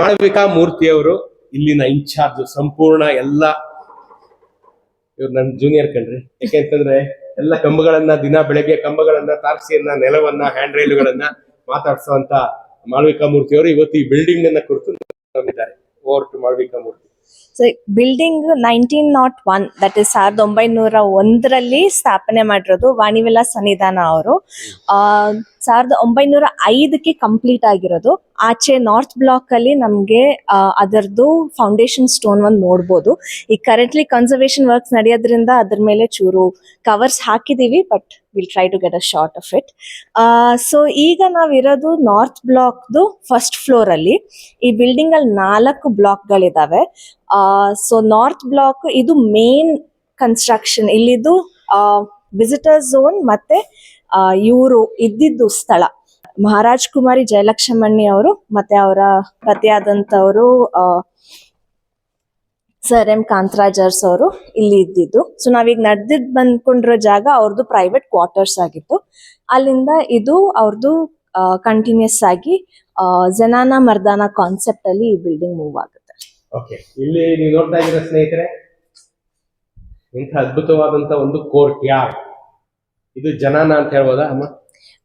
ಮಾಳವಿಕಾ ಮೂರ್ತಿಯವರು ಇಲ್ಲಿನ ಇನ್ಚಾರ್ಜ್ ಸಂಪೂರ್ಣ ಎಲ್ಲ ಇವ್ರು ನನ್ನ ಜೂನಿಯರ್ ಕಣ್ರಿ. ಯಾಕೆಂತಂದ್ರೆ ಎಲ್ಲ ಕಂಬಗಳನ್ನ ದಿನ ಬೆಳಗ್ಗೆ ಕಂಬಗಳನ್ನ ತಾರಸಿಯನ್ನ, ನೆಲವನ್ನ ಹ್ಯಾಂಡ್ ರೈಲ್ಗಳನ್ನ ಮಾತಾಡ್ಸುವಂತ ಮಾಳವಿಕಾ ಮೂರ್ತಿಯವರು ಇವತ್ತು ಈ ಬಿಲ್ಡಿಂಗ್ ಅನ್ನ ಕುರಿತು over to Malavika Murthy. So building nineteen nought one that is ಸಾವಿರದ ಒಂಬೈನೂರ ಒಂದರಲ್ಲಿ ಸ್ಥಾಪನೆ ಮಾಡಿರೋದು ವಾಣಿವಿಲಾಸ್ ಸನ್ನಿಧಾನ ಅವರು. ಸಾವಿರದ ಒಂಬೈನೂರ ಐದಕ್ಕೆ ಕಂಪ್ಲೀಟ್ ಆಗಿರೋದು. ಆಚೆ ನಾರ್ತ್ ಬ್ಲಾಕ್ ಅಲ್ಲಿ ನಮಗೆ ಅದರದ್ದು ಫೌಂಡೇಶನ್ ಸ್ಟೋನ್ ಒಂದು ನೋಡ್ಬೋದು. ಈಗ ಕರೆಂಟ್ಲಿ ಕನ್ಸರ್ವೇಶನ್ ವರ್ಕ್ಸ್ ನಡೆಯೋದ್ರಿಂದ ಅದ್ರ ಮೇಲೆ ಚೂರು ಕವರ್ಸ್ ಹಾಕಿದೀವಿ but will try to get a shot of it so ಈಗ ನಾವಿರೋದು ನಾರ್ತ್ ಬ್ಲಾಕ್ದು ಫಸ್ಟ್ ಫ್ಲೋರ್ ಅಲ್ಲಿ. ಈ ಬಿಲ್ಡಿಂಗ್ ಅಲ್ಲಿ ನಾಲ್ಕು ಬ್ಲಾಕ್ಗಳಿದ್ದಾವೆ ಸೊ ನಾರ್ತ್ ಬ್ಲಾಕ್ ಇದು ಮೇನ್ ಕನ್ಸ್ಟ್ರಕ್ಷನ್ ಇಲ್ಲಿದ್ದು ವಿಸಿಟರ್ ಝೋನ್ ಮತ್ತೆ ಇವರು ಇದ್ದಿದ್ದು ಸ್ಥಳ. ಮಹಾರಾಜ್ ಕುಮಾರಿ ಜಯಲಕ್ಷ್ಮಣ್ಣಿ ಅವರು ಮತ್ತೆ ಅವರ ಪತಿಯಾದಂಥವರು ಸರ್ ಎಂ ಕಾಂತರಾಜರ್ಸ್ ಅವರು ಇಲ್ಲಿ ಇದ್ದಿದ್ದು. ಸೊ ನಾವೀಗ ನಡೆದಿದ್ ಬಂದ್ಕೊಂಡಿರೋ ಜಾಗ ಅವ್ರದ್ದು ಪ್ರೈವೇಟ್ ಕ್ವಾರ್ಟರ್ಸ್ ಆಗಿತ್ತು. ಅಲ್ಲಿಂದ ಇದು ಅವ್ರದ್ದು ಕಂಟಿನ್ಯೂಸ್ ಆಗಿ ಜನಾನ ಮರ್ದಾನ ಕಾನ್ಸೆಪ್ಟ್ ಅಲ್ಲಿ ಈ ಬಿಲ್ಡಿಂಗ್ ಮೂವ್ ಆಗುತ್ತೆ. ಓಕೆ ಇಲ್ಲಿ ನೀವು ನೋಡ್ತಾ ಇದ್ದೀರಾ ಸ್ನೇಹಿತರೆ ಇಂಥ ಅದ್ಭುತವಾದಂತ ಒಂದು ಕೋರ್ಟ್ ಯಾರ್? ಇದು ಜನಾನ ಅಂತ ಹೇಳ್ಬೋದಾ ಅಮ್ಮ?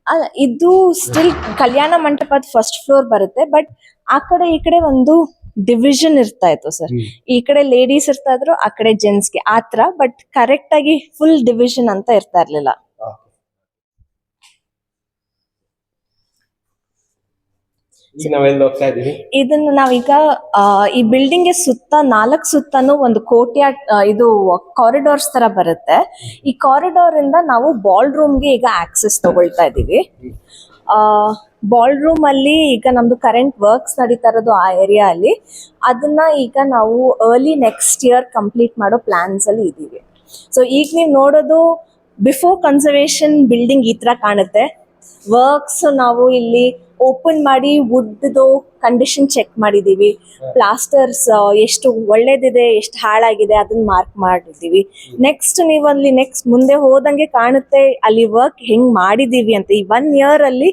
ಅಲ್ಲ ಇದು ಸ್ಟಿಲ್ ಕಲ್ಯಾಣ ಮಂಟಪದ ಫಸ್ಟ್ ಫ್ಲೋರ್ ಬರುತ್ತೆ ಬಟ್ ಆ ಕಡೆ ಈ ಕಡೆ ಒಂದು ಡಿವಿಷನ್ ಇರ್ತಾ ಇತ್ತು ಸರ್ ಈ ಕಡೆ ಲೇಡೀಸ್ ಇರ್ತಾ ಇದ್ರು ಆ ಕಡೆ ಜೆಂಟ್ಸ್ಗೆ ಆತರ ಬಟ್ ಕರೆಕ್ಟ್ ಆಗಿ ಫುಲ್ ಡಿವಿಷನ್ ಅಂತ ಇರ್ತಾ ಇರ್ಲಿಲ್ಲ. ಇದನ್ನ ನಾವೀಗ ಈ ಬಿಲ್ಡಿಂಗ್ ಸುತ್ತ ನಾಲ್ಕು ಸುತ್ತನೂ ಒಂದು ಕೋಟ್ಯ ಇದು ಕಾರಿಡಾರ್ಸ್ ತರ ಬರುತ್ತೆ. ಈ ಕಾರಿಡಾರ್ ಇಂದ ನಾವು ಬಾಲ್ ರೂಮ್ಗೆ ಈಗ ಆಕ್ಸೆಸ್ ತಗೊಳ್ತಾ ಇದೀವಿ ಬಾಲ್ ರೂಮ್ ಅಲ್ಲಿ ಈಗ ನಮ್ದು ಕರೆಂಟ್ ವರ್ಕ್ಸ್ ನಡೀತಾ ಇರೋದು ಆ ಏರಿಯಾ ಅಲ್ಲಿ. ಅದನ್ನ ಈಗ ನಾವು ಅರ್ಲಿ ನೆಕ್ಸ್ಟ್ ಇಯರ್ ಕಂಪ್ಲೀಟ್ ಮಾಡೋ ಪ್ಲಾನ್ಸ್ ಅಲ್ಲಿ ಇದೀವಿ ಸೊ ಈಗ ನೀವು ನೋಡೋದು ಬಿಫೋರ್ ಕನ್ಸರ್ವೇಶನ್ ಬಿಲ್ಡಿಂಗ್ ಈ ತರ ಕಾಣುತ್ತೆ. ವರ್ಕ್ಸ್ ನಾವು ಇಲ್ಲಿ ಓಪನ್ ಮಾಡಿ ವುಡ್ದು ಕಂಡೀಷನ್ ಚೆಕ್ ಮಾಡಿದೀವಿ. ಪ್ಲಾಸ್ಟರ್ಸ್ ಎಷ್ಟು ಒಳ್ಳೇದಿದೆ ಎಷ್ಟು ಹಾಳಾಗಿದೆ ಅದನ್ನ ಮಾರ್ಕ್ ಮಾಡಿದೀವಿ. ನೆಕ್ಸ್ಟ್ ನೀವು ಅಲ್ಲಿ ನೆಕ್ಸ್ಟ್ ಮುಂದೆ ಹೋದಂಗೆ ಕಾಣುತ್ತೆ ಅಲ್ಲಿ ವರ್ಕ್ ಹೆಂಗ್ ಮಾಡಿದೀವಿ ಅಂತ. ಈ ಒನ್ ಇಯರ್ ಅಲ್ಲಿ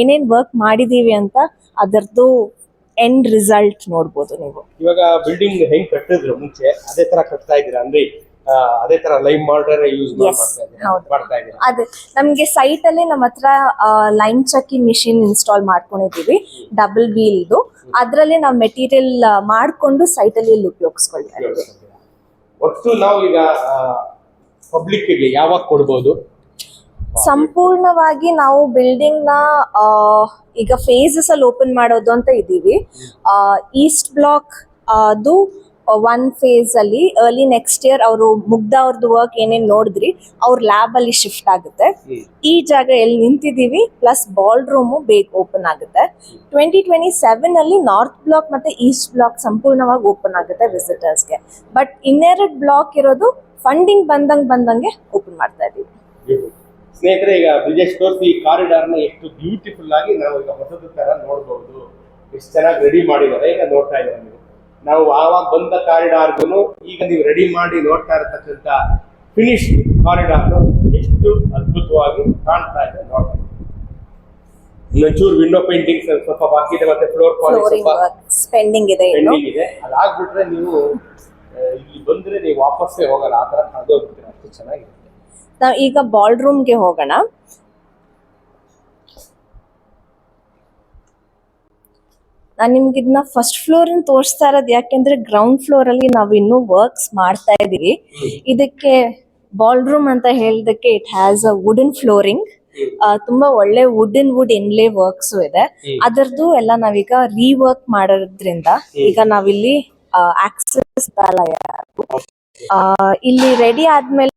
ಏನೇನ್ ವರ್ಕ್ ಮಾಡಿದೀವಿ ಅಂತ ಅದರದ್ದು ಎಂಡ್ ರಿಸಲ್ಟ್ ನೋಡ್ಬೋದು ನೀವು. ಇವಾಗ ಬಿಲ್ಡಿಂಗ್ ಹೆಂಗ್ ಕಟ್ಟಿದ್ರು ಮುಂಚೆ ಅದೇ ತರ ಕಟ್ತಾ ಇದ್ದೀರಾ? ಅಂದ್ರೆ ಅದೇ ತರ ಲೈಮ್ ಮಾರ್ಟರ್ ಯೂಸ್ ಮಾಡ್ತಾ. ಮಾಡ್ತಾ ಅದೇ. ನಮ್ಗೆ ಸೈಟ್ ಅಲ್ಲಿ ನಮ್ಮ ಹತ್ರ ಲೈನ್ ಚಕ್ಕಿ ಮಿಷಿನ್ ಇನ್ಸ್ಟಾಲ್ ಮಾಡ್ಕೊಂಡಿದೀವಿ ಡಬಲ್ ವೀಲ್ದು ಅದ್ರಲ್ಲಿ ನಾವು ಮೆಟೀರಿಯಲ್ ಮಾಡ್ಕೊಂಡು ಸೈಟ್ ಅಲ್ಲಿ ಉಪಯೋಗಿಸ್ಕೊಳ್ತಾ ಇದ್ದೀವಿ. ಒಟ್ಟು ನಾವು ಈಗ ಪಬ್ಲಿಕ್ಗೆ ಯಾವಾಗ ಕೊಡ್ಬೋದು? ಸಂಪೂರ್ಣವಾಗಿ ನಾವು ಬಿಲ್ಡಿಂಗ್ನ ಈಗ ಫೇಸಸ್ ಅಲ್ಲಿ ಓಪನ್ ಮಾಡೋದು ಅಂತ ಇದ್ದೀವಿ ಈಸ್ಟ್ ಬ್ಲಾಕ್ ಅದು ಒನ್ ಫೇಸ್ ಅಲ್ಲಿ ಅರ್ಲಿ ನೆಕ್ಸ್ಟ್ ಇಯರ್ ಅವರು ಮುಗ್ಧ ಅವ್ರದ್ದು ವರ್ಕ್ ಏನೇನ್ ನೋಡಿದ್ರಿ ಅವ್ರ ಲ್ಯಾಬ್ ಅಲ್ಲಿ ಶಿಫ್ಟ್ ಆಗುತ್ತೆ. ಈ ಜಾಗ ಎಲ್ಲಿ ನಿಂತಿದೀವಿ ಪ್ಲಸ್ ಬಾಲ್ ರೂಮ್ ಬೇಗ ಓಪನ್ ಆಗುತ್ತೆ. ಟ್ವೆಂಟಿ ಟ್ವೆಂಟಿ ಸೆವೆನ್ ಅಲ್ಲಿ ನಾರ್ತ್ ಬ್ಲಾಕ್ ಮತ್ತೆ ಈಸ್ಟ್ ಬ್ಲಾಕ್ ಸಂಪೂರ್ಣವಾಗಿ ಓಪನ್ ಆಗುತ್ತೆ ವಿಸಿಟರ್ಸ್ಗೆ ಬಟ್ ಇನ್ನೆರಡ್ ಬ್ಲಾಕ್ ಇರೋದು ಫಂಡಿಂಗ್ ಬಂದಂಗ್ ಬಂದಂಗೆ ಓಪನ್ ಮಾಡ್ತಾ ಇದೀವಿ ಸ್ನೇಹಿತರೆ ಈಗ ಬ್ರಿಜೇಶ್ ತೋರಿಸಿ ಈ ಕಾರಿಡಾರ್ನ ಎಷ್ಟು ಬ್ಯೂಟಿಫುಲ್ ಆಗಿ ನಾವು ಈಗ ಹೊಸದು ತರ ನೋಡಬಹುದು ಎಷ್ಟು ಚೆನ್ನಾಗಿ ರೆಡಿ ಮಾಡಿದ್ದಾರೆ ಈಗ ನೋಡ್ತಾ ಇದ್ದಾರೆ ನೀವು ಆವಾಗ ಬಂದ ಕಾರಿಡಾರ್ಗೂ ಈಗ ನೀವು ರೆಡಿ ಮಾಡಿ ನೋಡ್ತಾ ಇರತಕ್ಕಂಥ ಫಿನಿಶ್ ಕಾರಿಡಾರ್ ಎಷ್ಟು ಅದ್ಭುತವಾಗಿ ಕಾಣ್ತಾ ಇದೆ ನೋಡ್ತಾ ಇನ್ನೊಂಚೂರು ವಿಂಡೋ ಪೇಂಟಿಂಗ್ ಸ್ವಲ್ಪ ಬಾಕಿ ಇದೆ ಮತ್ತೆ ಫ್ಲೋರ್ ಸ್ಪೆಂಡಿಂಗ್ ಇದೆ ಇನ್ನು. ಪೆಂಡಿಂಗ್ ಇದೆ. ಅದಾಗ್ಬಿಟ್ರೆ ನೀವು ಇಲ್ಲಿ ಬಂದ್ರೆ ನೀವು ವಾಪಸ್ಸೇ ಹೋಗಲ್ಲ. ಆ ತರ ಕಳೆದೋಗ್ಬಿಡ್ತೀರ. ಅಷ್ಟು ಚೆನ್ನಾಗಿರುತ್ತೆ. ನಾವು ಈಗ ಬಾಲ್ ರೂಮ್ಗೆ ಹೋಗೋಣ. ನಾನು ನಿಮ್ಗೆ ಇದನ್ನ ಫಸ್ಟ್ ಫ್ಲೋರ್ ತೋರಿಸ್ತಾ ಇರೋದು ಯಾಕೆಂದ್ರೆ ಗ್ರೌಂಡ್ ಫ್ಲೋರ್ ಅಲ್ಲಿ ನಾವು ಇನ್ನೂ ವರ್ಕ್ಸ್ ಮಾಡ್ತಾ ಇದೀವಿ ಇದಕ್ಕೆ ಬಾಲ್ ರೂಮ್ ಅಂತ ಹೇಳಿದಕ್ಕೆ it has a wooden flooring ತುಂಬಾ ಒಳ್ಳೆ ವುಡನ್ ವುಡ್ ಇನ್ಲೇ ವರ್ಕ್ಸ್ ಇದೆ. ಅದರದ್ದು ಎಲ್ಲ ನಾವೀಗ ರೀವರ್ಕ್ ಮಾಡೋದ್ರಿಂದ ಈಗ ನಾವಿಲ್ಲಿ ಆಕ್ಸೆಸ್ ಇಲ್ಲಿ ರೆಡಿ ಆದ್ಮೇಲೆ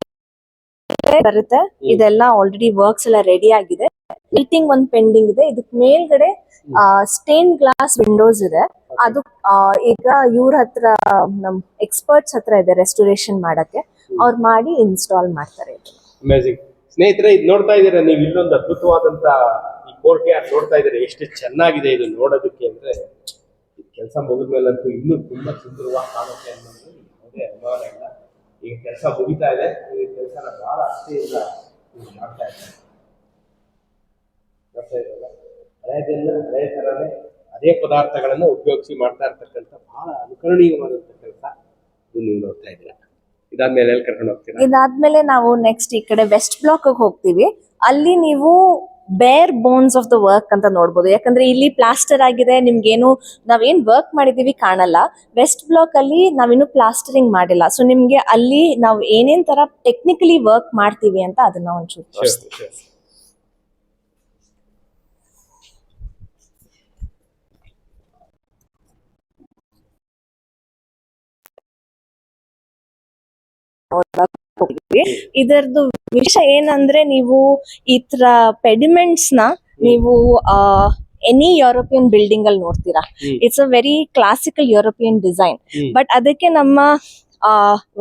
ಬರುತ್ತೆ. ಇದೆಲ್ಲ ಆಲ್ರೆಡಿ ವರ್ಕ್ಸ್ ಎಲ್ಲ ರೆಡಿ ಆಗಿದೆ. ಲೈಟಿಂಗ್ ಒಂದ್ ಪೆಂಡಿಂಗ್ ಇದೆ. ಇದಕ್ ಮೇಲ್ಗಡೆ ಸ್ಟೇನ್ ಗ್ಲಾಸ್ ವಿಂಡೋಸ್ ಇದೆ. ಅದು ಈಗ ಇವ್ರ ಹತ್ರ, ನಮ್ ಎಕ್ಸ್ಪರ್ಟ್ಸ್ ಹತ್ರ ಇದೆ ರೆಸ್ಟೋರೇಷನ್ ಮಾಡಕ್ಕೆ. ಅವ್ರು ಮಾಡಿ ಇನ್ಸ್ಟಾಲ್ ಮಾಡ್ತಾರೆ. ಅಮೇಜಿಂಗ್ ಸ್ನೇಹಿತರೆ, ಇದು ನೋಡ್ತಾ ಇದ್ದೀರಾ? ನೀವು ಇನ್ನೊಂದು ಅದ್ಭುತವಾದಂತ ಈ ಕೋರ್ಟ್ ಯಾರ್ ನೋಡ್ತಾ ಇದ್ದೀರಾ? ಎಷ್ಟು ಚೆನ್ನಾಗಿದೆ ಇದು ನೋಡೋದಕ್ಕೆ ಅಂದ್ರೆ ಕೆಲಸ ಮುಗಿದ ಮುಗಿದ್ಮೇಲಂತೂ ಇನ್ನೂ ತುಂಬಾ ಸುಂದರವಾಗಿ ಕಾಣುತ್ತೆ ಅನ್ನೋದು ಯಾವುದೇ ಅನುಮಾನ ಇಲ್ಲ. ಈಗ ಕೆಲಸ ಮುಗಿತಾ ಇದೆ. ಈ ಕೆಲಸನ ಬಹಳ ಅಷ್ಟೇ ಇಲ್ಲ ಮಾಡ್ತಾ ಇದ್ದಾರೆ? ನೋಡ್ತಾ ಇರಲ್ಲ. ಹಳೆಯದೆಲ್ಲ ಹಳೆಯ ಥರನೇ ಅದೇ ಪದಾರ್ಥಗಳನ್ನು ಉಪಯೋಗಿಸಿ ಮಾಡ್ತಾ ಇರ್ತಕ್ಕಂಥ ಬಹಳ ಅನುಕರಣೀಯವಾದಂಥ ಕೆಲಸ ನೀವು ನೋಡ್ತಾ ಇದ್ದೀರಾ. ಇದಾದ್ಮೇಲೆ ಎಲ್ಲಿ ಕರ್ಕೊಂಡು ಹೋಗ್ತೀರಾ? ಇದಾದ್ಮೇಲೆ ನಾವು ನೆಕ್ಸ್ಟ್ ಈ ಕಡೆ ವೆಸ್ಟ್ ಬ್ಲಾಕ್ ಹೋಗ್ತೀವಿ. ಅಲ್ಲಿ ನೀವು bare bones of the work ಅಂತ ನೋಡ್ಬೋದು. ಯಾಕಂದ್ರೆ ಇಲ್ಲಿ ಪ್ಲಾಸ್ಟರ್ ಆಗಿದೆ ನಿಮ್ಗೇನು ನಾವೇನ್ ವರ್ಕ್ ಮಾಡಿದೀವಿ ಕಾಣಲ್ಲ. ವೆಸ್ಟ್ ಬ್ಲಾಕ್ ಅಲ್ಲಿ ನಾವಿನ್ನು ಪ್ಲಾಸ್ಟರಿಂಗ್ ಮಾಡಿಲ್ಲ. ಸೊ ನಿಮ್ಗೆ ಅಲ್ಲಿ ನಾವು ಏನೇನ್ ತರ ಟೆಕ್ನಿಕಲಿ ವರ್ಕ್ ಮಾಡ್ತೀವಿ ಅಂತ ಅದನ್ನ ಒಂಚೂರು ತೋರಿಸ್ತೀವಿ ಇದರದ್ದು ವಿಷಯ ಏನಂದ್ರೆ ನೀವು ಈ ತರ ಪೆಡಿಮೆಂಟ್ಸ್ನ ನೀವು ಎನಿ ಯುರೋಪಿಯನ್ ಬಿಲ್ಡಿಂಗ್ ಅಲ್ಲಿ ನೋಡ್ತೀರಾ? It's a very classical European design but ಅದಕ್ಕೆ ನಮ್ಮ ಆ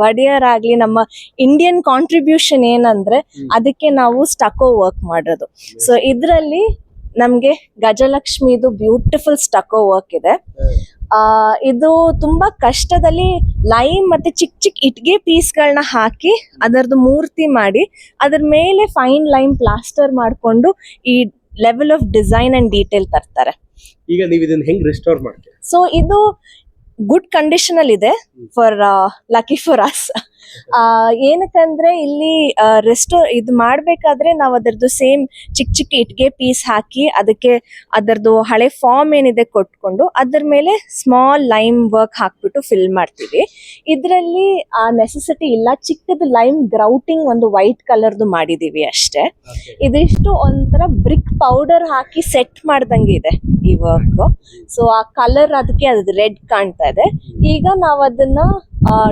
ಒಡೆಯರಾಗ್ಲಿ ನಮ್ಮ ಇಂಡಿಯನ್ ಕಾಂಟ್ರಿಬ್ಯೂಷನ್ ಏನಂದ್ರೆ ಅದಕ್ಕೆ ನಾವು ಸ್ಟಕೋ ವರ್ಕ್ ಮಾಡೋದು ಸೊ ಇದ್ರಲ್ಲಿ ನಮ್ಗೆ ಗಜಲಕ್ಷ್ಮಿದು ಬ್ಯೂಟಿಫುಲ್ ಸ್ಟಕೋ ವರ್ಕ್ ಇದೆ. ಆ ಇದು ತುಂಬಾ ಕಷ್ಟದಲ್ಲಿ ಲೈಮ್ ಮತ್ತೆ ಚಿಕ್ಕ ಚಿಕ್ಕ ಇಟ್ಗೆ ಪೀಸ್ಗಳನ್ನ ಹಾಕಿ ಅದರದ್ದು ಮೂರ್ತಿ ಮಾಡಿ ಅದ್ರ ಮೇಲೆ ಫೈನ್ ಲೈಮ್ ಪ್ಲಾಸ್ಟರ್ ಮಾಡ್ಕೊಂಡು ಈ level of design and detail ತರ್ತಾರೆ. ಈಗ ನೀವು ಇದನ್ನ ಹೆಂಗ್ ರಿಸ್ಟೋರ್ ಮಾಡ್ತೀರಾ? ಸೊ ಇದು ಗುಡ್ ಕಂಡೀಷನ್ ಅಲ್ಲಿ ಇದೆ ಫಾರ್ ಲಕ್ಕಿ ಫಾರ್ ಅಸ್ ಏನಕ್ಕಂದ್ರೆ ಇಲ್ಲಿ ರೆಸ್ಟೋ ಇದು ಮಾಡ್ಬೇಕಾದ್ರೆ ನಾವು ಅದರದ್ದು ಸೇಮ್ ಚಿಕ್ಕ ಚಿಕ್ಕ ಇಟ್ಗೆ ಪೀಸ್ ಹಾಕಿ ಅದಕ್ಕೆ ಅದರದ್ದು ಹಳೆ ಫಾರ್ಮ್ ಏನಿದೆ ಕೊಟ್ಕೊಂಡು ಅದ್ರ ಮೇಲೆ ಸ್ಮಾಲ್ ಲೈಮ್ ವರ್ಕ್ ಹಾಕ್ಬಿಟ್ಟು ಫಿಲ್ ಮಾಡ್ತೀವಿ. ಇದರಲ್ಲಿ ಆ ನೆಸೆಸಿಟಿ ಇಲ್ಲ. ಚಿಕ್ಕದು ಲೈಮ್ ಗ್ರೌಟಿಂಗ್ ಒಂದು ವೈಟ್ ಕಲರ್ದು ಮಾಡಿದೀವಿ ಅಷ್ಟೇ. ಇದಿಷ್ಟು ಒಂಥರ ಬ್ರಿಕ್ ಪೌಡರ್ ಹಾಕಿ ಸೆಟ್ ಮಾಡ್ದಂಗೆ ಇದೆ ಈ ವರ್ಕ್ ಸೊ ಆ ಕಲರ್ ಅದಕ್ಕೆ ಅದು ರೆಡ್ ಕಾಣ್ತಾ ಇದೆ. ಈಗ ನಾವು ಅದನ್ನ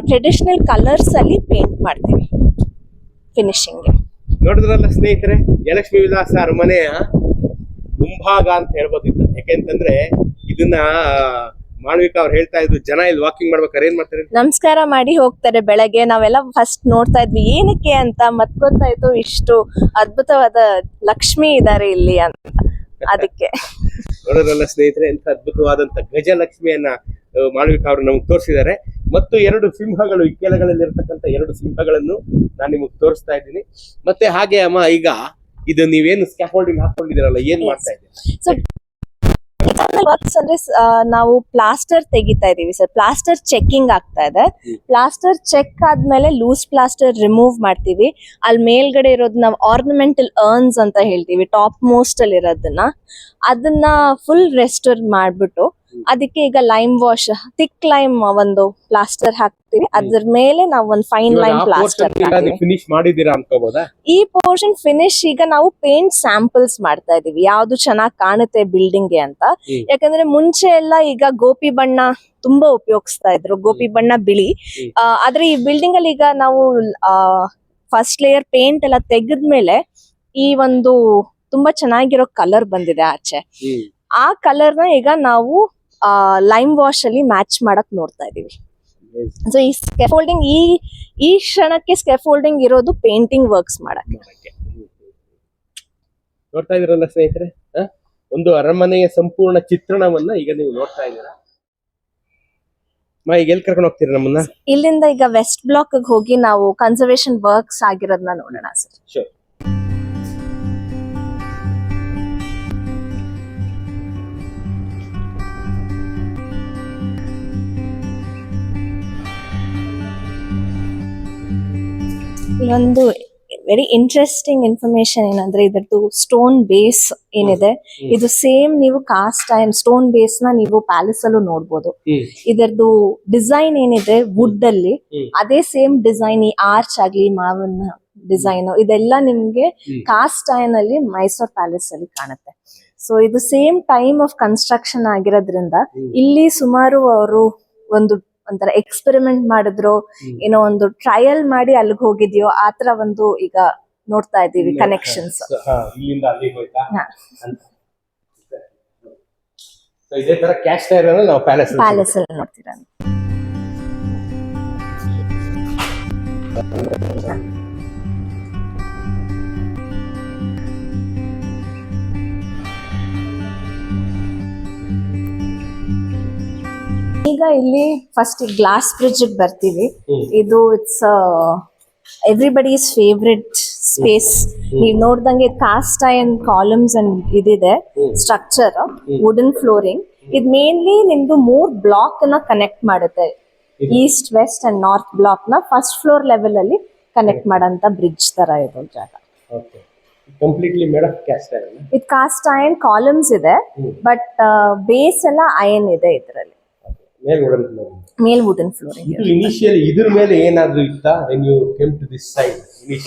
ಟ್ರೆಡಿಷನಲ್ ಕಲರ್ಸ್ ಅಲ್ಲಿ ಪೇಂಟ್ ಮಾಡ್ತೀವಿ ಫಿನಿಶಿಂಗ್ ನೋಡಿದ್ರಲ್ಲ ಸ್ನೇಹಿತರೆ ಜಯಲಕ್ಷ್ಮಿ ವಿಲಾಸ ಅರಮನೆಯ ಮುಂಭಾಗ ಅಂತ ಹೇಳ್ಬೋದು ಇದನ್ನ. ಯಾಕೆಂತಂದ್ರೆ ಇದನ್ನ ಮಾಳ್ವಿಕಾ ಅವ್ರು ಹೇಳ್ತಾ ಇದ್ರು ಜನ ಇಲ್ಲಿ ವಾಕಿಂಗ್ ಮಾಡ್ಬೇಕಾದ್ರೆ ಏನ್ ಮಾಡ್ತಾರೆ? ನಮಸ್ಕಾರ ಮಾಡಿ ಹೋಗ್ತಾರೆ ಬೆಳಗ್ಗೆ ನಾವೆಲ್ಲ ಫಸ್ಟ್ ನೋಡ್ತಾ ಇದ್ವಿ ಏನಕ್ಕೆ ಅಂತ ಮತ್ ಗೊತ್ತಾಯ್ತು ಇಷ್ಟು ಅದ್ಭುತವಾದ ಲಕ್ಷ್ಮಿ ಇದಾರೆ ಇಲ್ಲಿ ಅಂತ. ಅದಕ್ಕೆ. ನೋಡೋದ್ರಲ್ಲ ಸ್ನೇಹಿತರೆ ಎಂತ ಅದ್ಭುತವಾದಂತ ಗಜಲಕ್ಷ್ಮಿಯನ್ನ ಮಾಳ್ವಿಕಾ ಅವರು ನಮಗೆ ತೋರಿಸಿದ್ದಾರೆ. ಮತ್ತು ಎರಡು ಸಿಂಹಗಳು ಇಕ್ಕೆಲಗಳಲ್ಲಿ ಇರತಕ್ಕಂತ ಎರಡು ಸಿಂಹಗಳನ್ನು ನಾನು ನಿಮಗೆ ತೋರಿಸ್ತಾ ಇದ್ದೀನಿ. ಮತ್ತೆ ಹಾಗೆ ಅಮ್ಮ ಈಗ ಇದು ನೀವೇನು ಸ್ಕ್ಯಾಫೋಲ್ಡಿಂಗ್ ಹಾಕೊಂಡಿದ್ದೀರಲ್ಲ ಏನ್. ಮಾಡ್ತಾ ಇದ್ದೀರಿ? ಸೊ ವರ್ಕ್ಸ್ ಅಂದ್ರೆ ನಾವು ಪ್ಲಾಸ್ಟರ್ ತೆಗಿತಾ ಇದೀವಿ ಸರ್. ಪ್ಲಾಸ್ಟರ್ ಚೆಕ್ಕಿಂಗ್ ಆಗ್ತಾ ಇದೆ. ಪ್ಲಾಸ್ಟರ್ ಚೆಕ್ ಆದ್ಮೇಲೆ ಲೂಸ್ ಪ್ಲಾಸ್ಟರ್ ರಿಮೂವ್ ಮಾಡ್ತೀವಿ. ಅಲ್ಲಿ ಮೇಲ್ಗಡೆ ಇರೋದು ನಾವು ಆರ್ನಮೆಂಟಲ್ ಅರ್ನ್ಸ್ ಅಂತ ಹೇಳ್ತೀವಿ ಟಾಪ್ ಮೋಸ್ಟ್ ಅಲ್ಲಿ ಇರೋದನ್ನ ಅದನ್ನ ಫುಲ್ ರೆಸ್ಟೋರ್ ಮಾಡ್ಬಿಟ್ಟು ಅದಕ್ಕೆ ಈಗ ಲೈಮ್ ವಾಶ್ ಥಿಕ್ ಲೈಮ್ ಒಂದು ಪ್ಲಾಸ್ಟರ್ ಹಾಕ್ತೀವಿ. ಅದ್ರ ಮೇಲೆ ನಾವು ಒಂದು ಫೈನ್ ಲೈಮ್ ಪ್ಲಾಸ್ಟರ್ ಫಿನಿಶ್ ಮಾಡಿದೀರಾ ಅನ್ಕೋಬಹುದಾ ಈ ಪೋರ್ಷನ್ ಫಿನಿಶ್ ಈಗ ನಾವು ಪೇಂಟ್ ಸ್ಯಾಂಪಲ್ಸ್ ಮಾಡ್ತಾ ಇದೀವಿ. ಯಾವ್ದು ಚೆನ್ನಾಗಿ ಕಾಣುತ್ತೆ ಬಿಲ್ಡಿಂಗ್ಗೆ ಅಂತ. ಯಾಕಂದ್ರೆ ಮುಂಚೆ ಎಲ್ಲ ಈಗ ಗೋಪಿ ಬಣ್ಣ ತುಂಬಾ ಉಪಯೋಗಿಸ್ತಾ ಇದ್ರು. ಗೋಪಿ ಬಣ್ಣ ಬಿಳಿ. ಆದ್ರೆ ಈ ಬಿಲ್ಡಿಂಗ್ ಅಲ್ಲಿ ಈಗ ನಾವು ಫಸ್ಟ್ ಲೇಯರ್ ಪೇಂಟ್ ಎಲ್ಲ ತೆಗೆದ್ಮೇಲೆ ಈ ಒಂದು ತುಂಬಾ ಚೆನ್ನಾಗಿರೋ ಕಲರ್ ಬಂದಿದೆ ಆಚೆ. ಆ ಕಲರ್ನ ಈಗ ನಾವು ಲೈಮ್ ವಾಶ್ ಅಲ್ಲಿ ಮ್ಯಾಚ್ ಮಾಡಕ್ ನೋಡ್ತಾ ಇದೀವಿ. ಸೊ ಈ ಸ್ಕೆಫೋಲ್ಡಿಂಗ್ ಈ ಈ ಕ್ಷಣಕ್ಕೆ ಸ್ಕೆಫೋಲ್ಡಿಂಗ್ ಇರೋದು ಪೇಂಟಿಂಗ್ ವರ್ಕ್ಸ್ ಮಾಡಕ್ಕೆ. ನೋಡ್ತಾ ಇದೀರಲ್ಲ ಸ್ನೇಹಿತರೆ? ಒಂದು ಅರಮನೆಯ ಸಂಪೂರ್ಣ ಚಿತ್ರಣವನ್ನ ಈಗ ನೀವು ನೋಡ್ತಾ ಇದ್ದೀರಾ? ಈಗ ಎಲ್ಲಿ ಕರ್ಕೊಂಡು ಹೋಗ್ತೀರಾ ನಮ್ಮನ್ನ? ಇಲ್ಲಿಂದ ಈಗ ವೆಸ್ಟ್ ಬ್ಲಾಕ್ ಹೋಗಿ ನಾವು ಕನ್ಸರ್ವೇಶನ್ ವರ್ಕ್ಸ್ ಆಗಿರೋದನ್ನ ನೋಡೋಣ ಸರ್. ಇಲ್ಲೊಂದು ವೆರಿ ಇಂಟ್ರೆಸ್ಟಿಂಗ್ ಇನ್ಫಾರ್ಮೇಶನ್ ಏನಂದ್ರೆ ಇದರದ್ದು ಸ್ಟೋನ್ ಬೇಸ್ ಏನಿದೆ. ಇದು ಸೇಮ್ ನೀವು ಕಾಸ್ಟ್ ಅಂಡ್ ಸ್ಟೋನ್ ಬೇಸ್ನ ನೀವು ಪ್ಯಾಲೇಸ್ ಅಲ್ಲೂ ನೋಡ್ಬೋದು. ಇದರದ್ದು ಡಿಸೈನ್ ಏನಿದೆ ವುಡ್ ಅಲ್ಲಿ ಅದೇ ಸೇಮ್ ಡಿಸೈನ್ ಈ ಆರ್ಚ್ ಆಗ್ಲಿ ಮಾವಿನ ಡಿಸೈನ್ ಇದೆಲ್ಲ ನಿಮ್ಗೆ. ಕಾಸ್ಟ್ ಐನ್ ಅಲ್ಲಿ ಮೈಸೂರ್ ಪ್ಯಾಲೇಸ್ ಅಲ್ಲಿ ಕಾಣುತ್ತೆ. ಸೊ ಇದು ಸೇಮ್ ಟೈಮ್ ಆಫ್ ಕನ್ಸ್ಟ್ರಕ್ಷನ್ ಆಗಿರೋದ್ರಿಂದ ಇಲ್ಲಿ ಸುಮಾರು ಅವರು ಒಂದು ಒಂಥರ ಎಕ್ಸ್ಪೆರಿಮೆಂಟ್ ಮಾಡಿದ್ರು ಏನೋ ಒಂದು ಟ್ರಯಲ್ ಮಾಡಿ ಅಲ್ಲಿಗೆ ಹೋಗಿದ್ಯೋ ಆತರ ಒಂದು ಈಗ ನೋಡ್ತಾ ಇದೀವಿ ಕನೆಕ್ಷನ್ಸ್ ಇದೇ ತರ ಕ್ಯಾಶ್ ಟೈರ್ ನಾವು ಪ್ಯಾಲೇಸ್ ಪ್ಯಾಲೇಸ್ ಅಲ್ಲಿ ನೋಡ್ತೀರಾ? ಈಗ ಇಲ್ಲಿ ಫಸ್ಟ್ ಗ್ಲಾಸ್ ಬ್ರಿಡ್ಜ್ ಬರ್ತೀವಿ. ಇದು ಇಟ್ಸ್ ಎವ್ರಿಬಡೀಸ್ ಫೇವ್ರೆಟ್ ಸ್ಪೇಸ್ ನೀವು ನೋಡ್ದಂಗೆ ಕಾಸ್ಟ್ ಐನ್ ಕಾಲಮ್ಸ್ ಅಂಡ್ ಇದಿದೆ. ಸ್ಟ್ರಕ್ಚರ್ ವುಡನ್ ಫ್ಲೋರಿಂಗ್ ಇದು ಮೇನ್ಲಿ ನಿಮ್ದು ಮೂರ್ ಬ್ಲಾಕ್ನ ಕನೆಕ್ಟ್ ಮಾಡುತ್ತೆ. ಈಸ್ಟ್ ವೆಸ್ಟ್ ಅಂಡ್ ನಾರ್ತ್ ಬ್ಲಾಕ್ನ ಫಸ್ಟ್ ಫ್ಲೋರ್ ಲೆವೆಲ್ ಅಲ್ಲಿ ಕನೆಕ್ಟ್ ಮಾಡಂತ ಬ್ರಿಡ್ಜ್ ತರ ಇದೆ ಜಾಗ. Completely made of cast iron ಇದು ಕಾಸ್ಟ್ ಐರನ್ ಕಾಲಮ್ಸ್ ಇದೆ ಬಟ್ ಬೇಸ್ ಎಲ್ಲ ಐರನ್ ಇದೆ ಇದರಲ್ಲಿ. ಮೇಲ್ ವುಡನ್ ಫ್ಲೋರಿಂಗ್ ಇದು. ಇನಿಷಿಯಲಿ ಇದ್ರ ಮೇಲೆ ಏನಾದ್ರೂ ಇತ್ತಾ? When you came to this side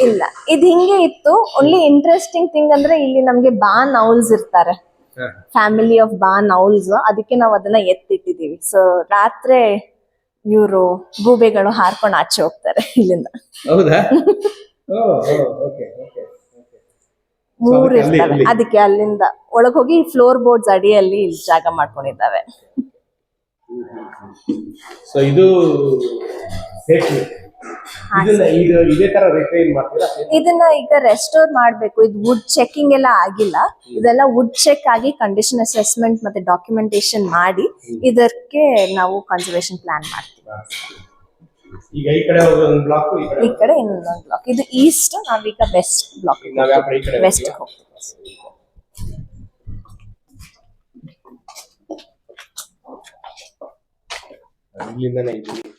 ಇಲ್ಲ. ಇದು ಹಿಂಗೆ ಇತ್ತು. ಓನ್ಲಿ ಇಂಟ್ರೆಸ್ಟಿಂಗ್ ಥಿಂಗ್ ಅಂದ್ರೆ ಇಲ್ಲಿ ನಮಗೆ ಬಾನ್ ಔಲ್ಸ್ ಇರ್ತಾರೆ. ಫ್ಯಾಮಿಲಿ ಆಫ್ ಬಾನ್ ಔಲ್ಸ್ ಅದಕ್ಕೆ ನಾವು ಅದನ್ನ ಎತ್ತಿಟ್ಟಿದೀವಿ ಸೊ ರಾತ್ರಿ ಇವರು ಗೂಬೆಗಳು ಹಾರ್ಕೊಂಡು ಆಚೆ ಹೋಗ್ತಾರೆ ಇಲ್ಲಿಂದ. ಹೌದಾ? ಮೂರ್ ಅದಕ್ಕೆ ಇರ್ತವೆ ಅದಕ್ಕೆ ಅಲ್ಲಿಂದ ಒಳಗೋಗಿ ಹೋಗಿ ಫ್ಲೋರ್ ಬೋರ್ಡ್ಸ್ ಅಡಿಯಲ್ಲಿ ಜಾಗ ಮಾಡ್ಕೊಂಡಿದ್ದಾವೆ. ಸೊ ಇದು ಇದನ್ನ ಇದು ಇದೇ ತರ ರಿಟೈನ್ ಮಾಡ್ತೀರಾ? ಇದನ್ನ ಈಗ ರೆಸ್ಟೋರ್ ಮಾಡಬೇಕು. ಇದು ವುಡ್ ಚೆಕಿಂಗ್ ಎಲ್ಲ ಆಗಿಲ್ಲ. ಇದೆಲ್ಲ ವುಡ್ ಚೆಕ್ ಆಗಿ ಕಂಡೀಷನ್ ಅಸೆಸ್ಮೆಂಟ್ ಮತ್ತೆ ಡಾಕ್ಯುಮೆಂಟೇಶನ್ ಮಾಡಿ ಇದಕ್ಕೆ ನಾವು ಕನ್ಸರ್ವೇಶನ್ ಪ್ಲಾನ್ ಮಾಡ್ತೀವಿ. ಈಗ ಈ ಕಡೆ ಒಂದು ಬ್ಲಾಕ್ ಈ ಕಡೆ ಇನ್ನೊಂದು ಬ್ಲಾಕ್ ಇದು ಈಸ್ಟ್ ನಾವೀಗ ವೆಸ್ಟ್ ಬ್ಲಾಕ್ ವೆಸ್ಟ್ ಹೋಗ್ತೀವಾ? engineer